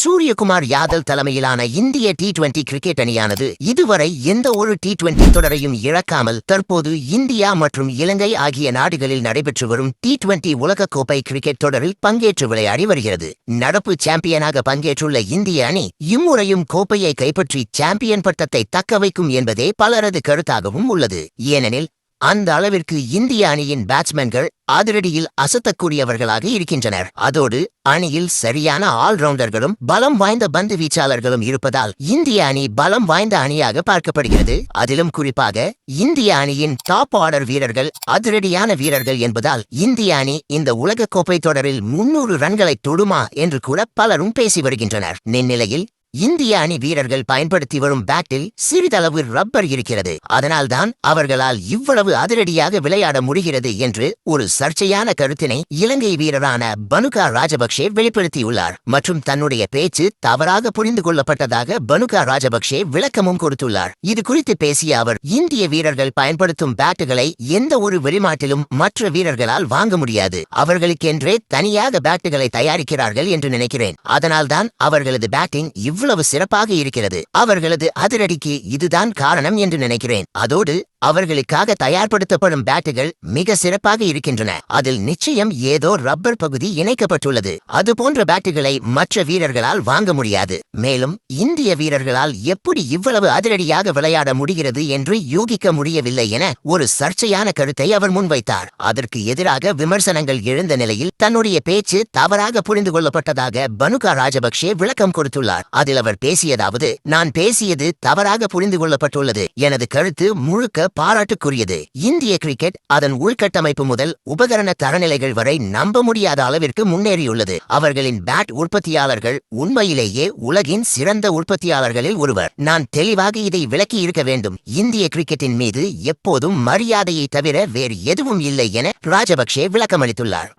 சூரியகுமார் யாதவ் தலைமையிலான இந்திய T twenty cricket அணியானது இதுவரை எந்த ஒரு டி டுவெண்டி தொடரையும் இழக்காமல் தற்போது இந்தியா மற்றும் இலங்கை ஆகிய நாடுகளில் நடைபெற்று வரும் டி டுவெண்டி உலகக்கோப்பை கிரிக்கெட் தொடரில் பங்கேற்று விளையாடி வருகிறது. நடப்பு சாம்பியனாக பங்கேற்றுள்ள இந்திய அணி இம்முறையும் கோப்பையை கைப்பற்றி சாம்பியன் பட்டத்தை தக்க வைக்கும் என்பதே பலரது கருத்தாகவும் உள்ளது. ஏனெனில் அந்த அளவிற்கு இந்திய அணியின் பேட்ஸ்மேன்கள் அதிரடியில் அசத்தக்கூடியவர்களாக இருக்கின்றனர். அதோடு அணியில் சரியான ஆல்ரவுண்டர்களும் பலம் வாய்ந்த பந்து வீச்சாளர்களும் இருப்பதால் இந்திய அணி பலம் வாய்ந்த அணியாக பார்க்கப்படுகிறது. அதிலும் குறிப்பாக இந்திய அணியின் டாப் ஆர்டர் வீரர்கள் அதிரடியான வீரர்கள் என்பதால் இந்திய அணி இந்த உலகக்கோப்பை தொடரில் முன்னூறு ரன்களை தொடுமா என்று கூட பலரும் பேசி வருகின்றனர். இந்நிலையில் இந்திய அணி வீரர்கள் பயன்படுத்தி வரும் பேட்டில் சிறிதளவு ரப்பர் இருக்கிறது. அதனால்தான் அவர்களால் இவ்வளவு அதிரடியாக விளையாட முடிகிறது என்று ஒரு சர்ச்சையான கருத்தினை இலங்கை வீரரான பனுகா ராஜபக்சே வெளிப்படுத்தியுள்ளார். மற்றும் தன்னுடைய பேச்சு தவறாக புரிந்து கொள்ளப்பட்டதாக பனுகா ராஜபக்சே விளக்கமும் கொடுத்துள்ளார். இது குறித்து பேசிய அவர் இந்திய வீரர்கள் பயன்படுத்தும் பேட்டுகளை எந்த ஒரு வெளிநாட்டிலும் மற்ற வீரர்களால் வாங்க முடியாது. அவர்களுக்கென்றே தனியாக பேட்டுகளை தயாரிக்கிறார்கள் என்று நினைக்கிறேன். அதனால்தான் அவர்களது பேட்டிங் இவ்வளவு சிறப்பாக இருக்கிறது. அவர்களது அதிரடிக்கு இதுதான் காரணம் என்று நினைக்கிறேன். அதோடு அவர்களுக்காக தயார்படுத்தப்படும் பேட்டுகள் மிக சிறப்பாக இருக்கின்றன. அதில் நிச்சயம் ஏதோ ரப்பர் பகுதி இணைக்கப்பட்டுள்ளது. அது போன்ற பேட்டுகளை மற்ற வீரர்களால் வாங்க முடியாது. மேலும் இந்திய வீரர்களால் எப்படி இவ்வளவு அதிரடியாக விளையாட முடிகிறது என்று யூகிக்க முடியவில்லை என ஒரு சர்ச்சையான கருத்தை அவர் முன்வைத்தார். அதற்கு எதிராக விமர்சனங்கள் எழுந்த நிலையில் தன்னுடைய பேச்சு தவறாக புரிந்து கொள்ளப்பட்டதாக பனுகா ராஜபக்சே விளக்கம் கொடுத்துள்ளார். அதில் அவர் பேசியதாவது நான் பேசியது தவறாக புரிந்து கொள்ளப்பட்டுள்ளது. எனது கருத்து முழுக்க பாராட்டுக்குரியது. இந்திய கிரிக்கெட் அதன் உள்கட்டமைப்பு முதல் உபகரண தரநிலைகள் வரை நம்ப முடியாத அளவிற்கு முன்னேறியுள்ளது. அவர்களின் பேட் உற்பத்தியாளர்கள் உண்மையிலேயே உலகின் சிறந்த உற்பத்தியாளர்களில் ஒருவர். நான் தெளிவாக இதை விளக்கி இருக்க வேண்டும். இந்திய கிரிக்கெட்டின் மீது எப்போதும் மரியாதையை தவிர வேறு எதுவும் இல்லை என ராஜபக்சே விளக்கமளித்துள்ளார்.